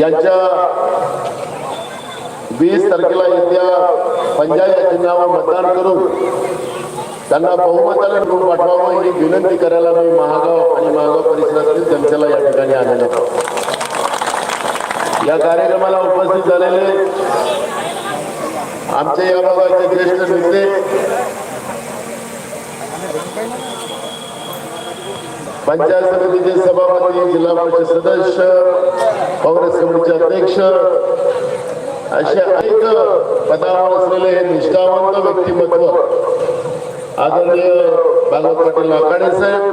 यांच्या वीस तारखेला येत्या पंजा चिन्हावर मतदान करून त्यांना बहुमताला निवडून पाठवावं ही विनंती करायला मी महागाव आणि महागाव परिसरातील जनतेला या ठिकाणी आलेलो आहे. या कार्यक्रमाला उपस्थित झालेले आमचे या भागाचे ज्येष्ठ नेते पंचायत समितीचे सभापती जिल्हा परिषद सदस्य काँग्रेस कमिटीचे अध्यक्ष असे अनेक पदावर असलेले हे निष्ठावंत व्यक्तिमत्व. आदरणीय भागवत पाटील नाकाडे साहेब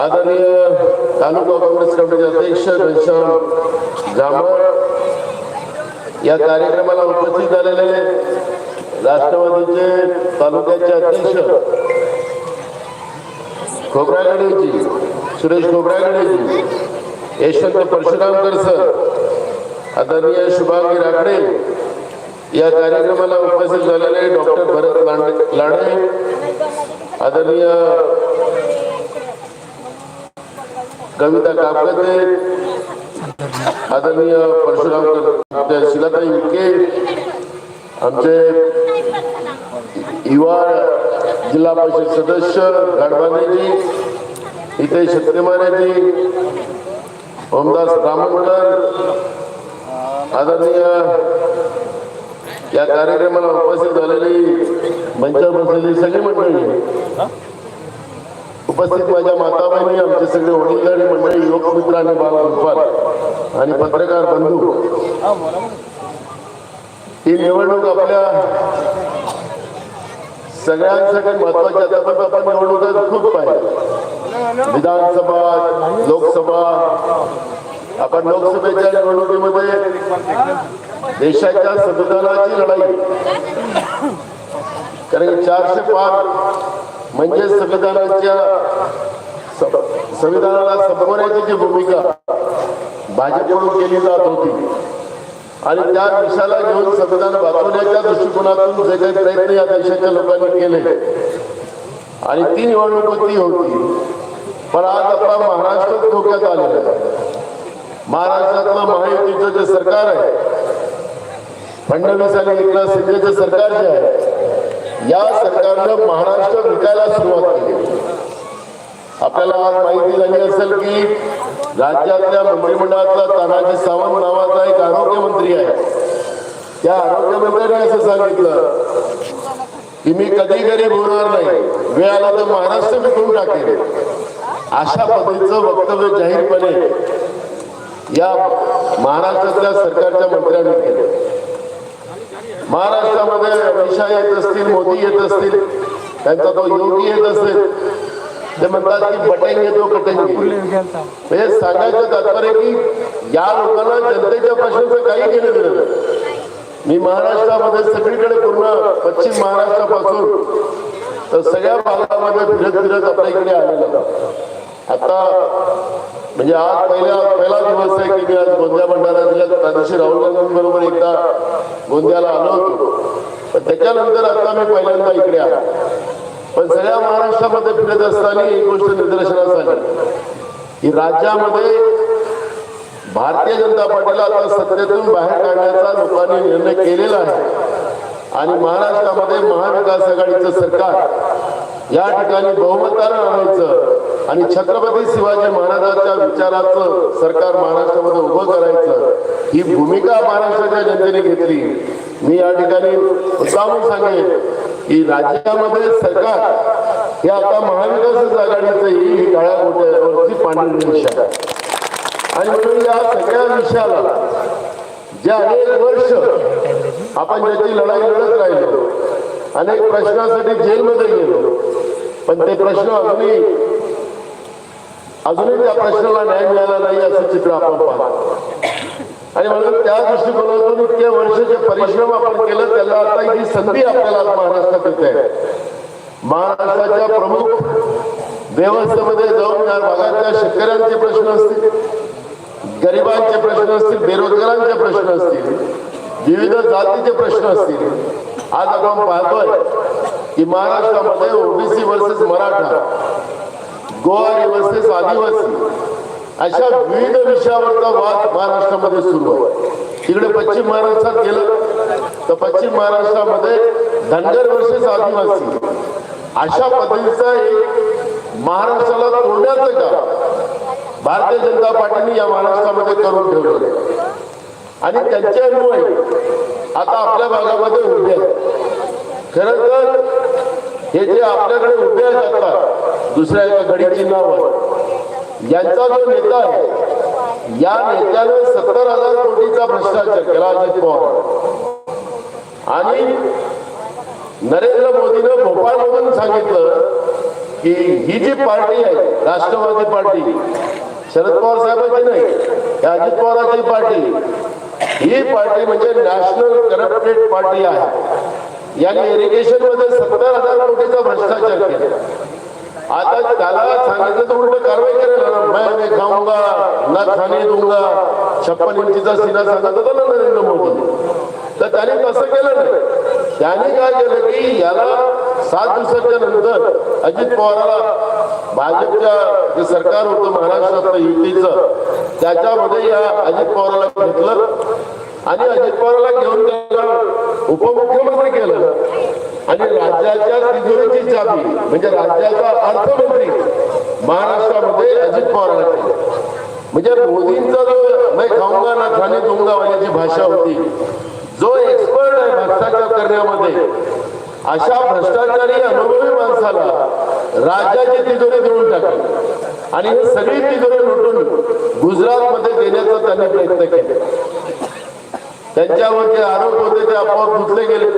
आदरणीय तालुका काँग्रेस कमिटीचे अध्यक्ष घनश्याम जांभळ या कार्यक्रमाला उपस्थित झालेले राष्ट्रवादीचे तालुक्याचे अध्यक्ष खोबरागडेजी सुरेश खोबरागडेजी यशवंत परशुरामकर सर आदरणीय शुभांगी राखडे या कार्यक्रमाला उपस्थित झालेले डॉक्टर भरत लांडे लांडे आदरणीय कविता कापगते आदरणीय परशुरामकर शिलाताई विखे आमचे युवा जिल्हा परिषद सदस्य गाडवानेजी इथे शक्तिमानेजी ओमदास ब्राह्मणकर आदरणीय या कार्यक्रमाला उपस्थित झालेली मंचावर बसलेली सगळी मंडळी. उपस्थित माझ्या माता बहिणी आमचे सगळे वडीलधारी मंडळी युवक मित्र आणि बालगोपाल आणि पत्रकार बंधू. ही निवडणूक आपल्या सगळ्यांसाठी काही आता आपण निवडणुका खूप पाहिजे. विधानसभा लोकसभा आपण लोकसभेच्या निवडणुकीमध्ये देशाच्या संविधानाची लढाई. कारण चारशे पाच म्हणजे संविधानाच्या संविधानाला संपवण्याची जी भूमिका भाजपकडून केली जात होती. आणि त्या विषयाला घेऊन संविधान वाचवण्याच्या दृष्टिकोनातून जे काही प्रयत्न या देशाच्या लोकांनी केले. आणि ती निवडणूक ती होती. पण आज आपला महाराष्ट्र धोक्यात आलेला आहे. महाराष्ट्रातलं महायुतीचं जे सरकार आहे फडणवीस आणि एकनाथ शिंदेचं सरकार जे आहे या सरकारनं महाराष्ट्र विकायला सुरुवात केली. आपल्याला आज माहिती झाली असेल की राज्यातल्या मंत्रिमंडळातला तानाजी सावंत नावाचा एक आरोग्य मंत्री आहे. त्या आरोग्यमंत्र्यांनी असं सांगितलं की मी कधी गरीब होणार नाही वेळ आला तर महाराष्ट्र विकून टाकेल अशा पद्धतीचं वक्तव्य जाहीरपणे या महाराष्ट्रातल्या सरकारच्या मंत्र्यांनी केलं. महाराष्ट्रामध्ये अमित शहा येत असतील मोदी येत असतील त्यांचा तो योगी येत असेल ते म्हणतात की बटेंगे तो कटेंगे। म्हणजे सांगायचं तात्पर्य की या लोकांना जनतेच्या प्रश्नाचं काही केलं गेलं नाही. मी महाराष्ट्रामध्ये सगळीकडे पूर्ण पश्चिम महाराष्ट्रापासून. तर सगळ्या भागामध्ये फिरत फिरत आपल्या इकडे आलेला आता म्हणजे आज पहिला पहिला दिवस आहे की मी आज गोंदिया भंडारा जिल्ह्यात त्या दिवशी राहुल गांधींबरोबर एकदा गोंदियाला आलो होतो. पण त्याच्यानंतर आता मी पहिल्यांदा इकडे आलो. पण सगळ्या महाराष्ट्रामध्ये फिरत असताना एक गोष्ट निदर्शनास आली. की राज्यामध्ये भारतीय जनता पार्टीला आता सत्तेतून बाहेर काढण्याचा लोकांनी निर्णय केलेला आहे. आणि महाराष्ट्रामध्ये महाविकास आघाडीचं सरकार या ठिकाणी बहुमतानं आणायचं आणि छत्रपती शिवाजी महाराजांच्या विचाराचं सरकार महाराष्ट्रामध्ये उभं करायचं ही भूमिका महाराष्ट्राच्या जनतेने घेतली. मी या ठिकाणी सांगेन की राज्यामध्ये सरकार हे आता महाविकास आघाडीचं ही काळ्या गोट्यावरती पांढरी रेषा आहे. आणि म्हणून या सगळ्या विषयाला जे अनेक वर्ष आपण ज्याची लढाई लढत राहिलो अनेक प्रश्नासाठी जेलमध्ये गेलो पण ते प्रश्न अजूनही अजूनही त्या प्रश्नाला न्याय मिळाला नाही असं चित्र आपण पाहतो. आणि म्हणून त्या दृष्टिकोनातून इतक्या वर्षाचे परिश्रम आपण केलं त्याला आता ही संधी आपल्याला आज महाराष्ट्रात येते. महाराष्ट्राच्या प्रमुख व्यवस्थेमध्ये जाऊन या भागातल्या शेतकऱ्यांचे प्रश्न असतील गरिबांचे प्रश्न असतील बेरोजगारांचे प्रश्न असतील विविध जातीचे प्रश्न असतील. आज आपण पाहतोय की महाराष्ट्रामध्ये OBC versus Maratha Goa versus Adivasi अशा विविध विषयावरचा वाद महाराष्ट्रामध्ये सुरू आहे. तिकडे पश्चिम महाराष्ट्रात गेलं तर पश्चिम महाराष्ट्रामध्ये धनगर वर्सेस आदिवासी. अशा पद्धतीचा एक महाराष्ट्राला तोडण्याचं काम भारतीय जनता पार्टीने या महाराष्ट्रामध्ये करून ठेवलं आणि त्यांचे अनुभव आता आपल्या भागामध्ये उभे आहेत. खरं तर हे जे आपल्याकडे उभे आहेत आता दुसऱ्या एका घडीची नाव यांचा जो नेता आहे या नेत्यानं सत्तर हजार कोटीचा भ्रष्टाचार केला अजित पवार. आणि नरेंद्र मोदीनं भोपाळमधून सांगितलं की ही जी पार्टी आहे राष्ट्रवादी पार्टी शरद पवार साहेबांची नाही अजित पवारांची पार्टी ही पार्टी म्हणजे नॅशनल करप्टेड पार्टी आहे. याने इरिगेशनमध्ये सत्तर हजार कोटीचा भ्रष्टाचार केला. आता त्याला सांगितलं तर उलट कारवाई करेल. ना. मैं खाऊंगा ना खाणे दूंगा. छप्पन इंचीचा सीना सांगत होता ना नरेंद्र मोदी. तर त्याने तसं केलं नाही. त्याने काय केलं की याला सात दिवसाच्या नंतर अजित पवाराला भाजपच्या जे सरकार होतं महाराष्ट्रातलं युतीचं त्याच्यामध्ये या अजित पवाराला घेतलं आणि अजित पवाराला घेऊन त्याला उपमुख्यमंत्री केलं. आणि राज्याच्या तिजोरीची चाबी म्हणजे राज्याचा अर्थमंत्री महाराष्ट्रामध्ये अजित पवारांना म्हणजे मोदींचा जो मैं खाऊंगा ना खाणे दूंगा वाल्याची भाषा होती जो एक्सपर्ट आहे भ्रष्टाचार करण्यामध्ये अशा भ्रष्टाचारी अनुभवी माणसाला राज्याची तिजोरी देऊन टाकली. आणि ही सगळी तिजोरी लुटून गुजरातमध्ये देण्याचा त्यांनी प्रयत्न केला. त्यांच्यावर जे आरोप होते ते आपोआप धुतले गेले.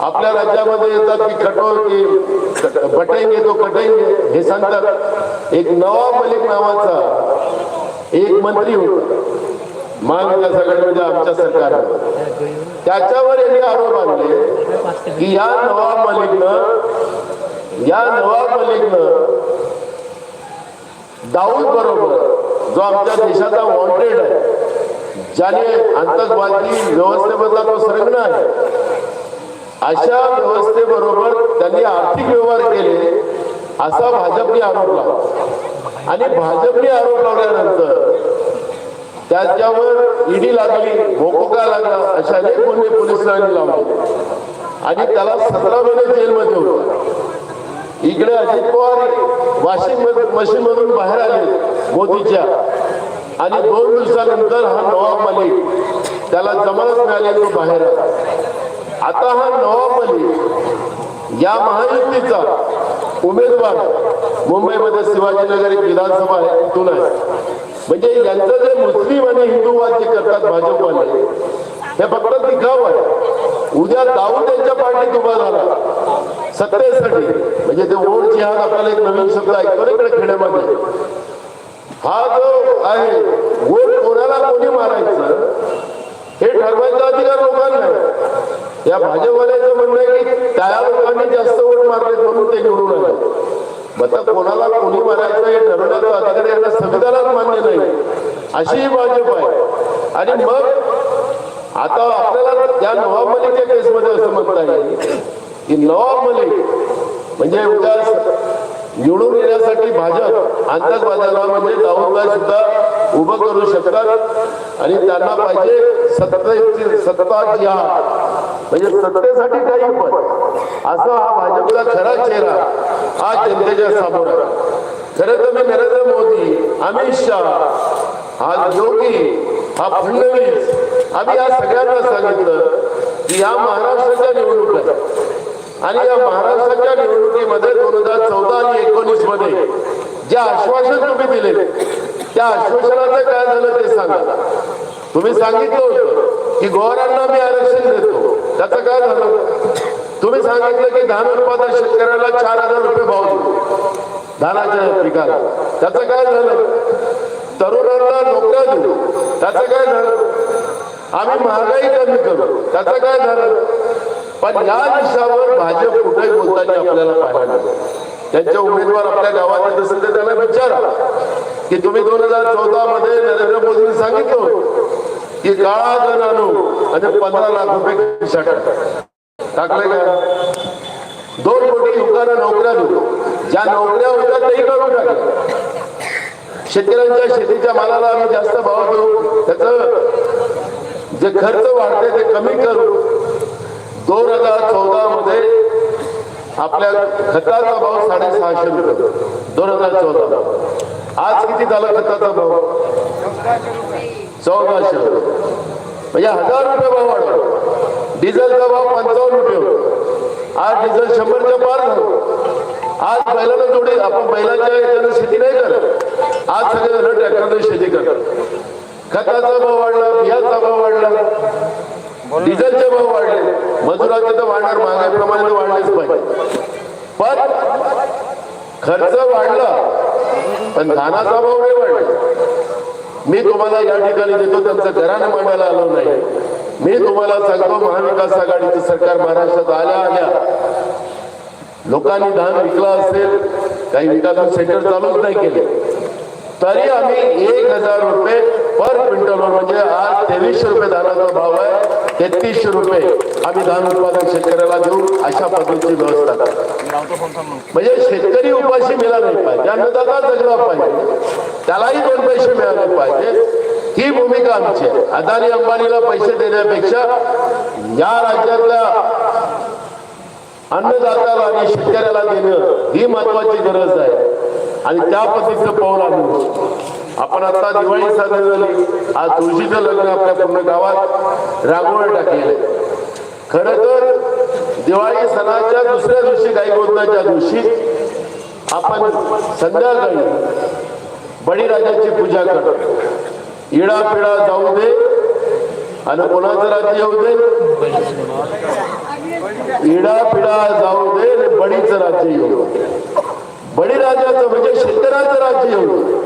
आपल्या राज्यामध्ये येतात की कठोर की बटेंगे तो कटेंगे हे सांगतात. एक नवाब मलिक नावाचा एक मंत्री होता. महाविकास आघाडीमध्ये आमच्या सरकार त्याच्यावर यांनी आरोप आणले की या नवाब मलिकनं या नवाब मलिकनं दाऊद बरोबर जो आमच्या देशाचा वॉन्टेड आहे ज्याने आतंकवादी व्यवस्थेमधला तो संलग्न आहे अशा व्यवस्थेबरोबर त्यांनी आर्थिक व्यवहार केले असा भाजपने आरोप लावला. आणि भाजपने आरोप लावल्यानंतर त्याच्यावर ईडी लागली भोकोका लागला अशा अनेक गुन्हे पोलिसांनी लावले. आणि त्याला सतरा महिने जेलमध्ये होता. इकडे अजित पवार वाशिम मशीन मधून बाहेर आले मोदीच्या. आणि दोन दिवसानंतर हा नवाब मलिक त्याला जमानत मिळाली तो बाहेर आला. आता हा नवाब या महायुतीचा उमेदवार मुंबईमध्ये शिवाजीनगर एक विधानसभा आहे तिथून आहे. म्हणजे यांचं जे मुस्लिम आणि हिंदूवाद जे करतात भाजपवाले हे फक्त दिखाव आहे. उद्या दाऊद यांच्या पार्टीत उभा झाला सत्तेसाठी. म्हणजे ते वोट जिहाद आपल्याला एक नवीन शब्द ऐकतो इकडे खेड्यामध्ये. हा जो आहे वोट कोणाला कोणी मारायचं? हे ठरवायचा अधिकार लोकांना या भाजपवाल्याचं म्हणणं आहे की त्या लोकांनी जास्त वोट मारले म्हणून ते निवडून आले. आता कोणाला कोणी मारायचं हे ठरवण्याचा अधिकार यांना संविधानात मान्य नाही. अशी ही भाजप आहे. आणि मग आता आपल्याला त्या नवाब मलिकच्या केसमध्ये असं म्हणता येईल की नवाब मलिक म्हणजे उद्या निवडून येण्यासाठी भाजप आतंकवादाला म्हणजे दाऊदला सुद्धा उभं करू शकतात. आणि त्यांना पाहिजे सत्ता सत्ता जी म्हणजे सत्तेसाठी काही पण. असा हा भाजपचा खरा चेहरा हा जनतेच्या समोर. खरं तर मी नरेंद्र मोदी अमित शहा हा योगी हा फडणवीस आम्ही या सगळ्यांना सांगितलं की या महाराष्ट्राच्या निवडणुका आणि या महाराष्ट्राच्या निवडणुकीमध्ये दोन हजार चौदा आणि एकोणीसमध्ये जे आश्वासन तुम्ही दिले त्या आश्वासनाचं काय झालं ते सांगा. तुम्ही सांगितलं होतं की गोवारांना मी आरक्षण देतो. त्याचं काय झालं? तुम्ही सांगितलं की धान उत्पादक शेतकऱ्याला चार हजार रुपये भाव देऊ. धानाच्या पिकाला. त्याचं काय झालं? तरुणांना नोकऱ्या देऊ. त्याचं काय झालं? आम्ही महागाई कमी करू. त्याचं काय झालं? पण या दिवसावर भाजप कुठे बोलताना आपल्याला पाहायला त्यांच्या त्यांचे उमेदवार आपल्या गावात येत असेल तर त्यांना विचारा. की तुम्ही दोन हजार चौदा मध्ये नरेंद्र मोदींनी सांगितलं की काळा आणू आणि पंधरा लाख रुपये टाकले. का? दोन कोटी युवकांना नोकऱ्या देऊ. ज्या नोकऱ्या होत्या तेही करून टाकल्या. शेतकऱ्यांच्या शेतीच्या मालाला आम्ही जास्त भाव देऊ. त्याच जे खर्च वाढते ते कमी करू. दोन हजार चौदा मध्ये आपल्या खताचा भाव साडेसहाशे रुपये. दोन हजार चौदा आज किती झाला खताचा भाव? चौदाशे म्हणजे हजार रुपये भाव वाढवला डिझेलचा भाव पंचावन्न रुपये होतो. आज डिझेल शंभरच्या पार झालं. आज बैलाला जोडी आपण बैलाच्या याच्यानं शेती नाही करत. आज सगळेजण ट्रॅक्टरने शेती करतात. खताचा भाव वाढला बियाचा भाव वाढला. डिझेलचे भाव वाढले. मजुराचे तर वाढणार महागाईप्रमाणे तर वाढलेच पाहिजे. पण खर्च वाढला पण धानाचा भाव नाही वाढला. मी तुम्हाला या ठिकाणी देतो त्यांचं घराने मांडायला आलो नाही. मी तुम्हाला सांगतो महाविकास आघाडीचं सरकार महाराष्ट्रात आल्या आल्या. लोकांनी धान विकला असेल काही विकास सेंटर चालूच नाही केले. तरी आम्ही एक हजार रुपये पर क्विंटलवर म्हणजे आज तेवीसशे रुपये धानाचा भाव आहे. तेहतीसशे रुपये आम्ही धान उत्पादक शेतकऱ्याला देऊ अशा पद्धतीची व्यवस्था म्हणजे शेतकरी उपाशी मिळाला नाही पाहिजे अन्नदाता जगला पाहिजे त्यालाही दोन पैसे मिळाले पाहिजे. ही भूमिका आमची आहे. अदानी अंबानीला पैसे देण्यापेक्षा या राज्यातल्या अन्नदाताला आणि शेतकऱ्याला देणं ही महत्वाची गरज आहे. आणि त्या पद्धतीचं पाऊल आम्ही आपण आता दिवाळी साजरी झाली. आज तुळशीचं लग्न आपल्या पूर्ण गावात रांगोळी टाकलेलं खर तर दिवाळी सणाच्या दुसऱ्या दिवशी गाई दिवशी आपण संध्याकाळी बळीराजाची पूजा करतो. इडा पिडा जाऊ दे आणि कोणाचं राज्य येऊ दे? इडा पिडा जाऊ दे आणि बळीचं राज्य येऊ बळीराजाचं म्हणजे शेतकऱ्याचं राज्य येऊ दे.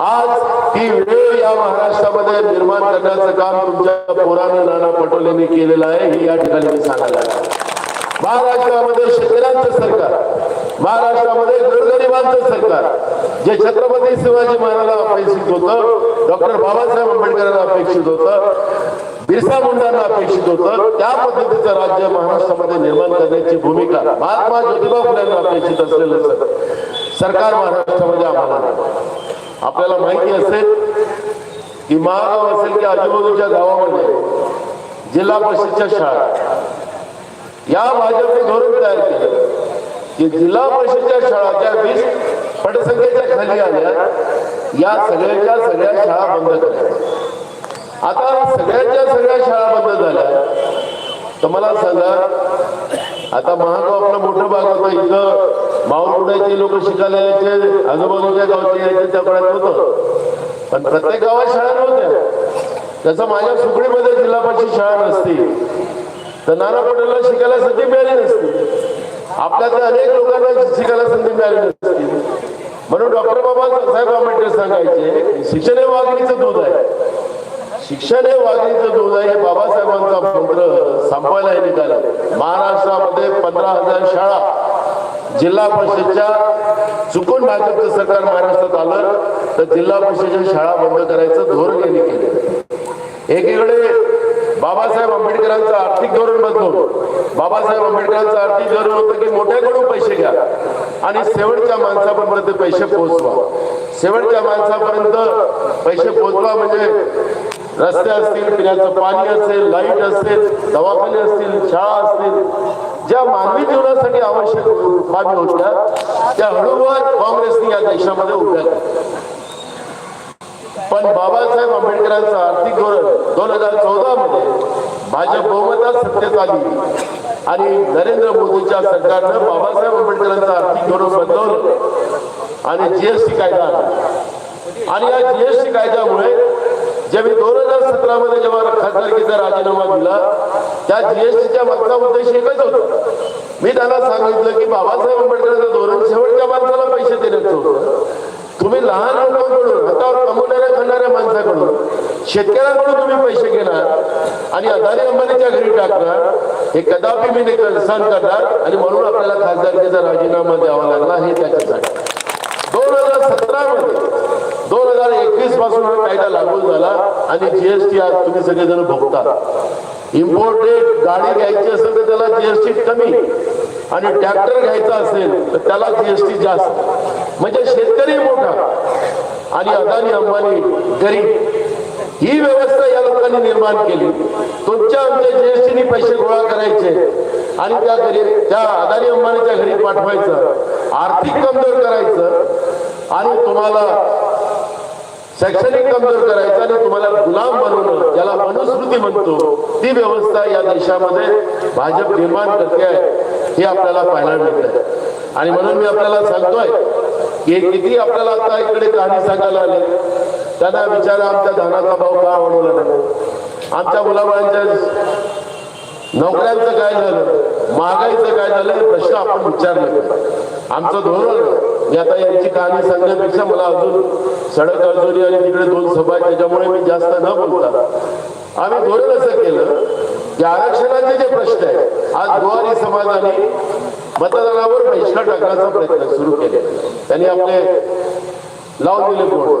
आज ती वेळ या महाराष्ट्रामध्ये निर्माण करण्याचं काम तुमच्या पोरानं नाना पटोलेने केलेलं आहे हे या ठिकाणी मी सांगायला आहे. महाराष्ट्रामध्ये शेतकऱ्यांचं सरकार महाराष्ट्रामध्ये गोरगरिबांचं सरकार जे छत्रपती शिवाजी महाराजांना अपेक्षित होतं डॉक्टर बाबासाहेब आंबेडकरांना अपेक्षित होतं बिरसा मुंडांना अपेक्षित होतं त्या पद्धतीचं राज्य महाराष्ट्रामध्ये निर्माण करण्याची भूमिका महात्मा ज्योतिबा फुलेंना अपेक्षित असलेलं सरकार महाराष्ट्रामध्ये आम्हाला आपल्याला माहिती असेल की महागाव असेल की आजूबाजूच्या गावामध्ये जिल्हा परिषदच्या शाळा. या भाजपने धोरण तयार केलं की जिल्हा परिषदच्या शाळा ज्या वीस पटसंख्येच्या खाली आल्या या सगळ्याच्या सगळ्या शाळा बंद झाल्या. आता सगळ्याच्या सगळ्या शाळा बंद झाल्या. तर मला सांगा आता महागाव आपलं मोठं भाग होतं इथं माऊरपुण्याचे लोक शिकायला यायचे आजूबाजूच्या गावचे यायचे त्या काळात होतं. पण प्रत्येक गावात शाळा नव्हत्या. जसं माझ्या सुकडीमध्ये जिल्हा परिषद शाळा नसती. तर नाना पटेलला शिकायला संधी मिळाली नसती. आपल्यातल्या अनेक लोकांना शिकायला संधी मिळाली नसती. म्हणून डॉक्टर बाबासाहेब आंबेडकर सांगायचे शिक्षण हे वाघिणीचं दूध आहे. शिक्षण हे वाघिणीचं दूध आहे. हे बाबासाहेबांचा मंत्र संपायला निघाला. महाराष्ट्रामध्ये पंधरा हजार शाळा जिल्हा परिषदच्या चुकून भाजपचं सरकार महाराष्ट्रात आलं तर जिल्हा परिषदेच्या शाळा बंद करायचं धोरण यांनी केलं. एकीकडे बाबासाहेब आंबेडकरांचं आर्थिक धोरण बदलून बाबासाहेब आंबेडकरांचं आर्थिक धोरण होतं की मोठ्याकडून पैसे घ्या आणि शेवटच्या माणसापर्यंत पैसे पोहोचवा. शेवटच्या माणसापर्यंत पैसे पोहोचवा म्हणजे रस्ते असतील पिण्याचं पाणी असेल लाइट असेल दवाखाने असतील शाळा असतील ज्या मानवी जीवनासाठी आवश्यक बाबी होत्या त्या हळूहळू काँग्रेसने या देशामध्ये उभ्या पण बाबासाहेब आंबेडकरांचं आर्थिक धोरण दोन हजार चौदा मध्ये भाजप बहुमतात सत्तेत आली आणि नरेंद्र मोदीच्या सरकारनं बाबासाहेब आंबेडकरांचं आर्थिक धोरण बदलवलं आणि जीएसटी कायदा आणि या जीएसटी कायद्यामुळे जेव्हा मी दोन हजार सतरा मध्ये जेव्हा खासदारकीचा राजीनामा दिला त्या जीएसटीच्या मागचा उद्देश एकच होतो. मी त्याला सांगितलं की बाबासाहेब आंबेडकरांचं धोरण शेवटच्या माणसाला पैसे देण्याचं होतं. तुम्ही लहान लोकांकडून हातावर कमवणाऱ्या खाणाऱ्या माणसाकडून शेतकऱ्यांकडून तुम्ही पैसे घेणार आणि अदानी अंबानीच्या घरी टाकणार. हे कदापि मी नाही सहन करणार आणि म्हणून आपल्याला खासदारकीचा राजीनामा द्यावा लागला हे त्याच्यासाठी. दोन हजार सतरा मध्ये दोन हजार एकवीसपासून हा कायदा लागू झाला आणि जीएसटी आज तुम्ही सगळेजण भोगता. इम्पोर्टेड गाडी घ्यायची असेल तर त्याला जीएसटी कमी आणि ट्रॅक्टर घ्यायचा असेल तर त्याला जीएसटी जास्त. म्हणजे शेतकरी मोठा आणि अदानी अंबानी गरीब ही व्यवस्था या लोकांनी निर्माण केली. तुमच्या आमच्या जीएसटीने पैसे गोळा करायचे आणि त्या घरी त्या अदानी अंबानीच्या घरी पाठवायचं. आर्थिक कमजोर करायचं आणि तुम्हाला शैक्षणिक कमजोर करायचं आणि तुम्हाला गुलाम बनवणं ज्याला मनुस्मृती म्हणतो ती व्यवस्था या देशामध्ये भाजप निर्माण करते आहे हे आपल्याला पाहायला मिळत आणि म्हणून मी आपल्याला सांगतोय की किती आपल्याला आता इकडे कहाणी सांगायला आले. त्यांना विचारा आमच्या धानाचा भाव का वाढवला नाही? आमच्या मुलाबाळांच्या नोकऱ्यांचं काय झालं? महागाईचं काय झालं? हे प्रश्न आपण विचारले. आमचं धोरण आता यांची कहाणी सांगण्यापेक्षा मला अजून सडक अर्जुनी आणि तिकडे दोन सभा आहेत त्याच्यामुळे मी जास्त न बोलता. आम्ही धोरण असं केलं की आरक्षणाचे जे प्रश्न आहे आज गोवारी समाजाने मतदानावर बहिष्कार टाकण्याचा प्रयत्न सुरू केले त्यांनी आपले लावून दिले कोण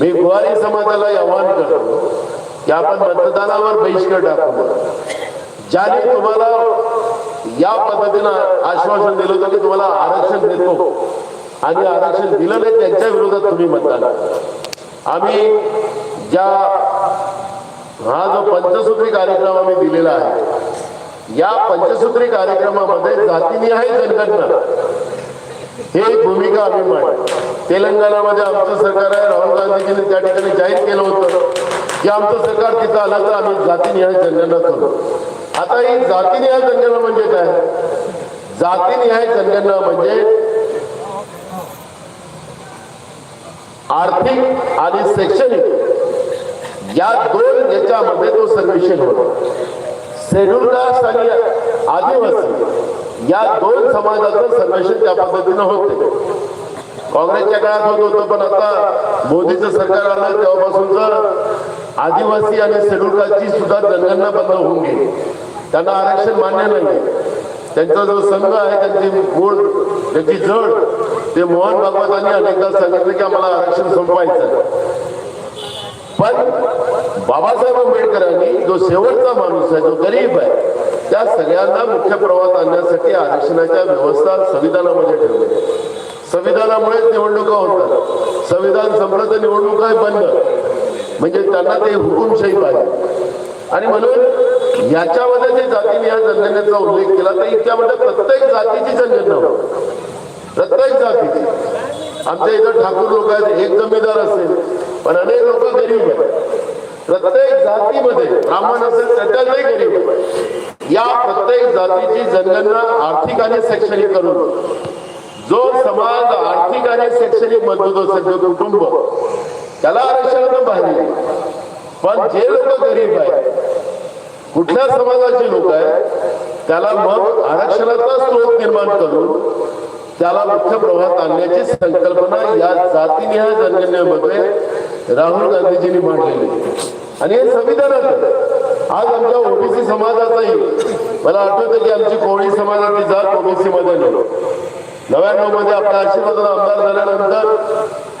मी गुवारी समाजाला आव्हान करतो की आपण मतदानावर बहिष्कार टाकू. ज्याने तुम्हाला या पद्धतीनं आश्वासन दिलं होतं की तुम्हाला आरक्षण देतो. आणि आरक्षण दिलं नाही त्यांच्या विरोधात तुम्ही मतदान आम्ही ज्या हा जो पंचसूत्री कार्यक्रम आम्ही दिलेला आहे या पंचसूत्री कार्यक्रमामध्ये जातीनिहाय जनगणना. हे भूमिका आम्ही मांडली. तेलंगणामध्ये आमचं सरकार आहे राहुल गांधीजीने त्या ठिकाणी जाहीर केलं होतं की आमचं सरकार तिथं आलं तर आम्ही जातीनिहाय जनगणना करू. आता ही जातीनिहाय जनगणना म्हणजे काय? जातीनिहाय जनगणना म्हणजे आर्थिक आणि शैक्षणिक या दोन याच्यामध्ये तो सर्वेक्षण होतो. शेड्यूल कास्ट आणि आदिवासी या दोन समाजाचं सर्वेक्षण त्या पद्धतीनं होते. काँग्रेसच्या काळात होत होतं पण आता मोदीचं सरकार आलं तेव्हापासूनच आदिवासी आणि शेड्यूल कास्टची सुद्धा जनगणना बंद होऊन गेली. त्यांना आरक्षण मान्य नाही त्यांचा जो संघ आहे त्यांची मूळ त्याची जड ते मोहन भागवतांनी अनेकदा सांगितलं की आम्हाला आरक्षण संपवायचं पण बाबासाहेब आंबेडकरांनी जो शेवटचा माणूस आहे जो गरीब आहे त्या सगळ्यांना मुख्य प्रवाहात आणण्यासाठी आरक्षणाच्या व्यवस्था संविधानामध्ये ठेवली संविधानामुळेच निवडणुका होतात. संविधान संपलं तर निवडणुका बंद. म्हणजे त्यांना ते हुकुमशाही पाहिजे. आणि म्हणून याच्यामध्ये जे जातीने या जनगणनेचा उल्लेख केला तर इथल्यामध्ये प्रत्येक जातीची जनगणना प्रत्येक जातीची. आमच्या इथं ठाकूर लोक आहेत एक जमीदार असेल पण अनेक लोक गरीब आहेत. प्रत्येक जातीमध्ये ब्राह्मण असेल त्याच्यातही गरीब या प्रत्येक जातीची जनगणना आर्थिक आणि शैक्षणिक करून जो समाज आर्थिक आणि शैक्षणिक मजबूत असेल जो कुटुंब त्याला आरक्षणातून बाहेर पण जे लोक गरीब आहे कुठल्या समाजाचे लोक आहे त्याला मग आरक्षणाचा स्रोत निर्माण करून त्याला मुख्य प्रवाहात आणण्याची संकल्पना या जातीनिहाय जनगणनेमध्ये राहुल गांधीजींनी मांडलेली आणि हे संविधानात आज आमच्या ओबीसी समाजाचाही मला आठवतं की आमची कोळी समाजाची जात ओबीसी मध्ये नेलो. नव्याण्णवमध्ये आपल्या आशीर्वादाला आमदार झाल्यानंतर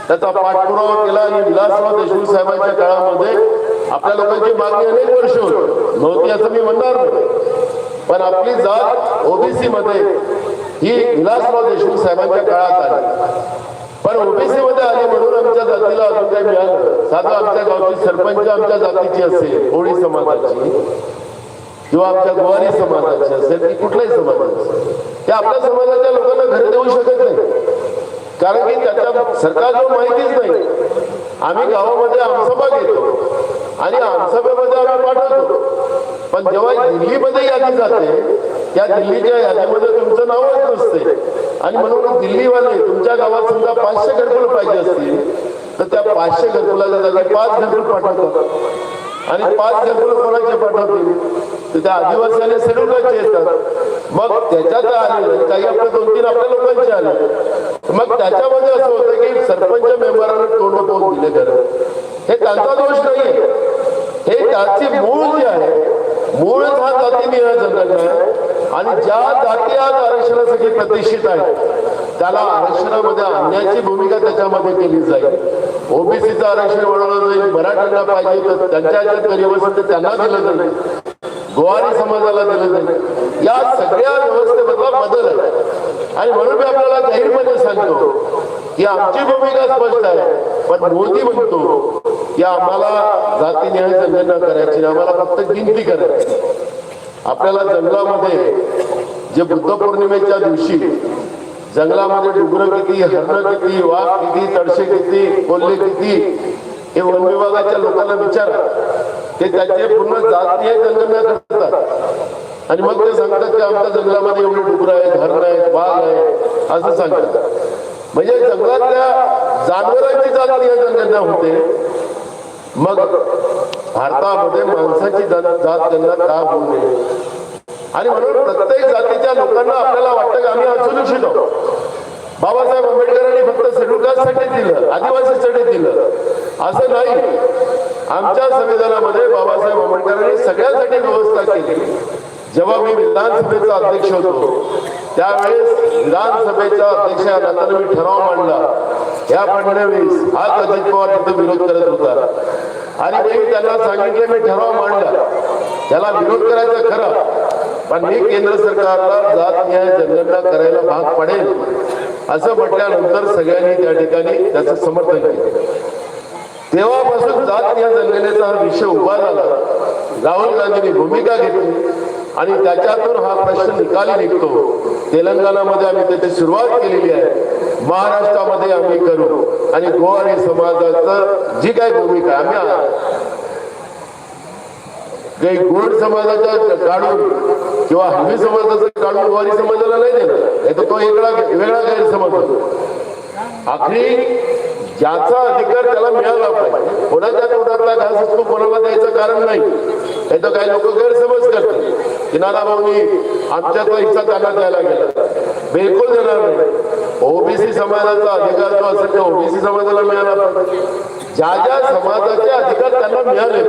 त्याचा पाठपुरावा केला आणि विलासराव देशमुख साहेबांच्या काळामध्ये आपल्या लोकांची मागणी अनेक वर्ष होती. नव्हती असं मी म्हणणार नाही. पण आपली जात ओबीसी मध्ये ही विलासराव देशमुख साहेबांच्या काळात आली. पण ओबीसी मध्ये आली म्हणून आमच्या जातीला अजून काही मिळालं साधं आमच्या गावची सरपंच आमच्या जातीची असेल कोळी समाजाची किंवा आमच्या गोवारी समाजाची असेल की कुठल्याही समाजाची असेल. ते आपल्या समाजाच्या लोकांना घर देऊ शकत नाही. कारण की त्याच्या सरकारला माहितीच नाही. आम्ही गावामध्ये आमसभा घेतो. आणि आमसभेमध्ये आम्ही पाठवतो. पण जेव्हा दिल्लीमध्ये यादी जाते त्या दिल्लीच्या यादीमध्ये तुमचं नावच नसते. आणि म्हणून दिल्लीवाले तुमच्या गावात समजा पाचशे घरकुल पाहिजे असतील तर त्या पाचशे घरकुलाच्या जागी पाच घरकुल पाठवतात. आणि पाच घरकुल कोणाचे पाठवतील? तर त्या आदिवासी आणि येतात. मग त्याच्यात आले काही आपल्या दोन तीन आपल्या लोकांचे आले. मग त्याच्यामध्ये असं होतं की सरपंच मेंबरांना तोंड पाहून दिले खरं हे त्यांचा दोष नाहीये. हे त्याची मूळ जे आहे मूळ हा जातीनिहाय जनगणना आहे आणि ज्या जाती आज आरक्षणासाठी प्रतिष्ठित आहेत त्याला आरक्षणामध्ये आणण्याची भूमिका त्याच्यामध्ये केली जाईल. ओबीसीचं आरक्षण वाढवलं जाईल मराठ्यांना पाहिजे तर त्यांच्या व्यवस्थेत त्यांना दिलं जाईल. गोवारी समाजाला दिलं जाईल. या सगळ्या व्यवस्थेमधला बदल आहे. आणि म्हणून मी आपल्याला जाहीरपणे सांगतो की आमची भूमिका स्पष्ट आहे पण मोदी म्हणतो की आम्हाला जातीने जनगणना करायची आम्हाला फक्त गिनती करायची. आपल्याला जंगलामध्ये जे बुद्ध पौर्णिमेच्या दिवशी जंगलामध्ये डुगर किती हरण किती वाघ किती तडशे किती कोल्हे किती हे वन विभागाच्या लोकांना विचारा. ते त्याचे पूर्ण जातीय जनगणना करतात. आणि मग ते सांगतात की आमच्या जंगलामध्ये एवढे डुकर आहेत हरण आहेत वाघ आहे असं सांगतात. म्हणजे जंगलातल्या जानवरांची जातीय जनगणना होते. मग भारतामध्ये माणसाची जात जात का होऊ नये? आणि म्हणून प्रत्येक जातीच्या लोकांना आपल्याला वाटतं की आम्ही असुरक्षित आहोत बाबासाहेब आंबेडकरांनी फक्त शेड्यूल कास्टसाठी दिलं आदिवासीसाठी दिलं. असं नाही. आमच्या संविधानामध्ये बाबासाहेब आंबेडकरांनी सगळ्यांसाठी व्यवस्था केली. जेव्हा मी विधानसभेचा अध्यक्ष होतो त्यावेळेस विधानसभेच्या अध्यक्ष मी ठराव मांडला. या फडणवीस हाच अजित पवार तिथे विरोध करत होता. आणि मी त्यांना सांगितलं मी ठराव मांडला. त्याला विरोध करायचा खरा पण मी केंद्र सरकारला जात न्याय जनगणना करायला भाग पडेल असं म्हटल्यानंतर सगळ्यांनी त्या ठिकाणी त्याचं समर्थन केलं. तेव्हापासून जात न्याय जनगणनेचा हा विषय उभा झाला. राहुल गांधींनी भूमिका घेतली. आणि त्याच्यातून हा प्रश्न निकाली निघतो. तेलंगणामध्ये आम्ही त्याची सुरुवात केलेली आहे. महाराष्ट्रामध्ये आम्ही करू. आणि गोवारी समाजाचं जी काही भूमिका आम्ही काही गोड समाजाच्या काढून किंवा हमी समाजाचं काढून गोवारी समाजाला नाही देणार. नाही तर तो वेगळा वेगळा गैरसमज होतो. आखरी ज्याचा अधिकार त्याला मिळाला पाहिजे. कोणाच्या तोंडातला घास असतो कोणाला द्यायचं कारण नाही. हे तर काही लोक गैरसमज करतात. किनारा भाऊनी आमच्यातला इच्छा त्यांना द्यायला गेला. बिलकुल देणार नाही. ओबीसी समाजाचा अधिकार जो असेल तो ओबीसी समाजाला मिळाला पाहिजे. ज्या ज्या समाजाचे अधिकार त्यांना मिळाले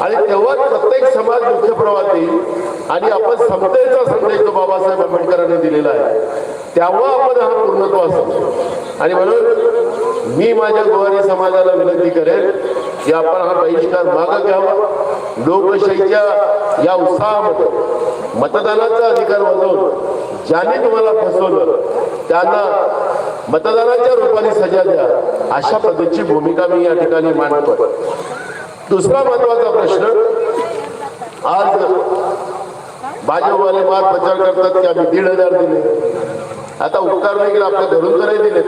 आणि तेव्हा प्रत्येक समाज मुख्य प्रवासी येईल आणि आपण समतेचा संदेश जो बाबासाहेब आंबेडकरांनी दिलेला आहे तेव्हा आपण हा पूर्णत्व असतो आणि म्हणून मी माझ्या गोवारी समाजाला विनंती करेन की आपण हा बहिष्कार मागं घ्यावा. लोकशाहीच्या या उत्साहामध्ये मतदानाचा अधिकार वाजवून ज्यांनी तुम्हाला फसवलं त्यांना मतदानाच्या रूपाने सजा द्या अशा पद्धतीची भूमिका मी या ठिकाणी मांडतो दुसरा महत्त्वाचा प्रश्न आज भाजपवाले फार प्रचार करतात की आम्ही दीड हजार दिले. आता उपकार नाही आपल्या घरून तर नाही दिले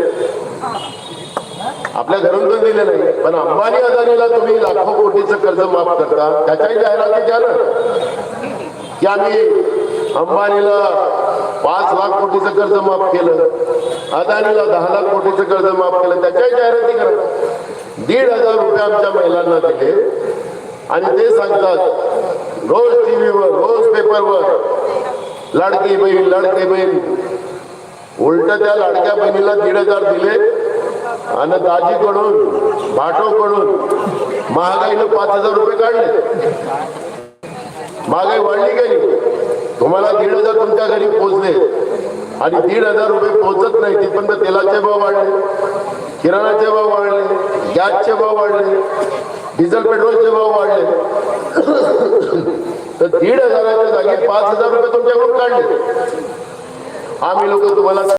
आपल्या घरून तर दिले नाही. पण अंबानी अदानीला तुम्ही लाखो कोटीचं कर्ज माफ करता. त्याच्याही जाहिराती द्या ना. की आम्ही अंबानीला पाच लाख कोटीचं कर्ज माफ केलं. अदानीला दहा लाख कोटीचं कर्ज माफ केलं. त्याच्याही जाहिराती करा. दीड हजार रुपये आमच्या महिलांना दिले. आणि ते सांगतात रोज टीव्हीवर रोज पेपरवर लाडकी बहीण लाडकी बहीण. उलट त्या लाडक्या बहिणीला दीड हजार दिले. आणि दाजीकडून भाटोकडून. महागाईनं पाच हजार रुपये काढले. महागाई वाढली गेली. तुम्हाला दीड हजार तुमच्या घरी पोहोचले. आणि दीड हजार रुपये पोहोचत नाही तिथपर्यंत तेलाचे भाव वाढले किराणाचे भाव वाढले गॅसचे भाव वाढले डिझेल पेट्रोलचे भाव वाढले. तर दीड हजाराच्या जागी पाच हजार रुपये तुमच्याकडून काढले. आम्ही लोक तुम्हाला